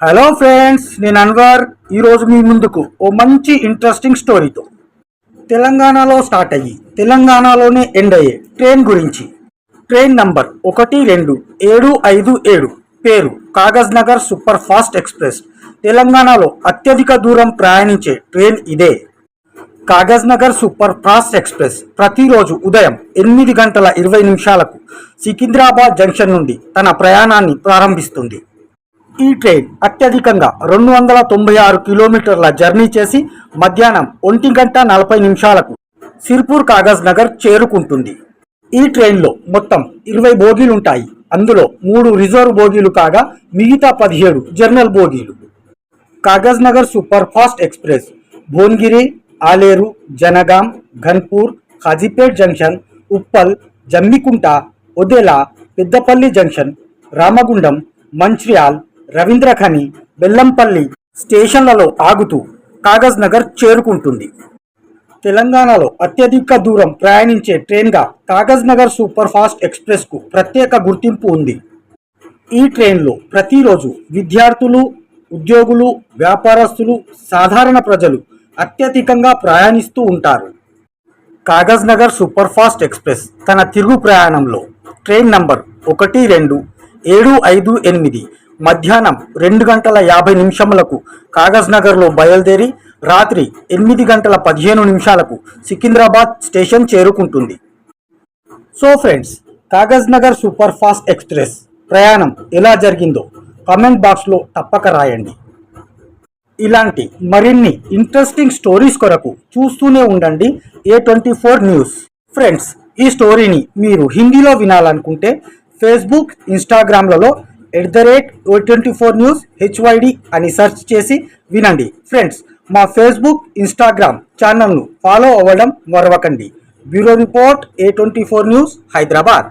Hello friends నేను అన్వర్ ఈరోజు మీ ముందుకు ఓ మంచి ఇంట్రెస్టింగ్ స్టోరీతో తెలంగాణలో స్టార్ట్ అయ్యి తెలంగాణలోనే ఎండ్ అయ్యే ట్రైన్ గురించి. ట్రైన్ నంబర్ ఒకటి రెండు ఏడు ఐదు ఏడు. పేరు Kagaz Nagar super fast express. తెలంగాణలో అత్యధిక దూరం ప్రయాణించే ట్రైన్ ఇదే. Kagaz Nagar super fast express ప్రతిరోజు ఉదయం ఎనిమిది గంటల ఇరవై నిమిషాలకు సికింద్రాబాద్ జంక్షన్ నుండి తన ప్రయాణాన్ని ప్రారంభిస్తుంది. ఈ ట్రైన్ అత్యధికంగా రెండు వందల తొంభై ఆరు కిలోమీటర్ల జర్నీ చేసి మధ్యాహ్నం ఒంటి గంట నలభై నిమిషాలకు సిర్పూర్ కాగజ్ నగర్ చేరుకుంటుంది. ఈ ట్రైన్లో మొత్తం ఇరవై బోగీలు ఉంటాయి అందులో మూడు రిజర్వ్ బోగీలు కాగా మిగతా పదిహేడు general బోగీలు. Kagaznagar super fast express Bhuvanagiri Aleru Jangaon Ghanpur Kazipet junction Uppal Jammikunta Odela Peddapalli junction Ramagundam Mancherial Ravindrakhani Bellampalli స్టేషన్లలో ఆగుతూ కాగజ్ నగర్ చేరుకుంటుంది. తెలంగాణలో అత్యధిక దూరం ప్రయాణించే ట్రైన్గా కాగజ్ నగర్ సూపర్ ఫాస్ట్ ఎక్స్ప్రెస్కు ప్రత్యేక గుర్తింపు ఉంది. ఈ ట్రైన్లో ప్రతిరోజు విద్యార్థులు ఉద్యోగులు వ్యాపారస్తులు సాధారణ ప్రజలు అత్యధికంగా ప్రయాణిస్తూ ఉంటారు. Kagaz Nagar super fast express తన తిరుగు ప్రయాణంలో ట్రైన్ నంబర్ ఒకటి రెండు ఏడు ఐదు ఎనిమిది మధ్యాహ్నం రెండు గంటల యాభై నిమిషములకు కాగజ్నగర్లో బయలుదేరి రాత్రి ఎనిమిది గంటల పదిహేను నిమిషాలకు సికింద్రాబాద్ స్టేషన్ చేరుకుంటుంది. So friends Kagaznagar super fast express ప్రయాణం ఎలా జరిగిందో కమెంట్ బాక్స్లో తప్పక రాయండి. ఇలాంటి మరిన్ని ఇంట్రెస్టింగ్ స్టోరీస్ కొరకు చూస్తూనే ఉండండి A twenty four news friends ఈ స్టోరీని మీరు హిందీలో వినాలనుకుంటే Facebook ఇన్స్టాగ్రామ్లలో at the rate O twenty four news HYD అని సెర్చ్ చేసి వినండి. ఫ్రెండ్స్ మా ఫేస్బుక్ ఇన్స్టాగ్రామ్ ఛానల్ను ఫాలో అవ్వడం మరవకండి. Bureau report A twenty four news Hyderabad